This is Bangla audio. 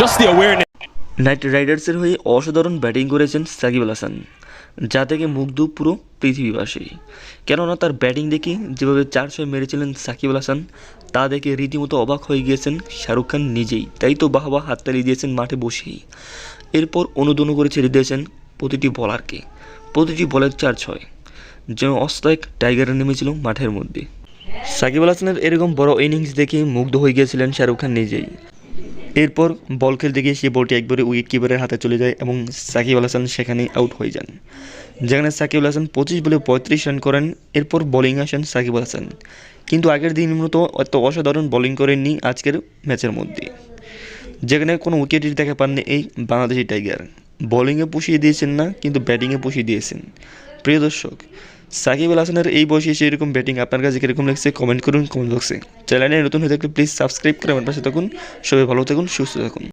Just the awareness. নাইট রাইডার্সের হয়ে অসাধারণ ব্যাটিং করেছেন সাকিব আল হাসান, যা থেকে মুগ্ধ পুরো পৃথিবীবাসী। কেননা তার ব্যাটিং দেখে যেভাবে চার ছয় মেরেছিলেন সাকিব আল হাসান, তা দেখে রীতিমতো অবাক হয়ে গিয়েছেন শাহরুখ খান নিজেই। তাই তো বাহবা হাততালি দিয়েছেন মাঠে বসেই। এরপর অনুদনু করে ছেড়ে দিয়েছেন প্রতিটি বলারকে। প্রতিটি বলের চার ছয়। যেন অস্তায়ক টাইগার নেমেছিল মাঠের মধ্যে। সাকিব আল হাসানের এরকম বড় ইনিংস দেখে মুগ্ধ হয়ে গিয়েছিলেন শাহরুখ খান নিজেই। এরপর বল খেলতে গিয়ে সেই বলটি একবারে উইকেট কিপারের হাতে চলে যায় এবং সাকিব আল হাসান সেখানে আউট হয়ে যান। যেখানে সাকিব আল হাসান পঁচিশ বলে পঁয়ত্রিশ রান করেন, এরপর বোলিং আসেন সাকিব আল হাসান। কিন্তু আগের দিন মতো এত অসাধারণ বোলিং করেননি আজকের ম্যাচের মধ্যে। যেখানে কোনো উইকেটই দেখা পাননি এই বাংলাদেশি টাইগার বোলিংয়ে পুষিয়ে দিয়েছেন না, কিন্তু ব্যাটিংয়ে পুষিয়ে দিয়েছেন। প্রিয় দর্শক সাকিব আল হাসানের এই বয়সে এসে এরকম ব্যাটিং আপনার কাছে কীরকম লাগছে কমেন্ট করুন কমেন্ট বক্সে চ্যানেলে নতুন হয়ে থাকলে প্লিজ সাবস্ক্রাইব করে আমার পাশে থাকুন। সবাই ভালো থাকুন, সুস্থ থাকুন।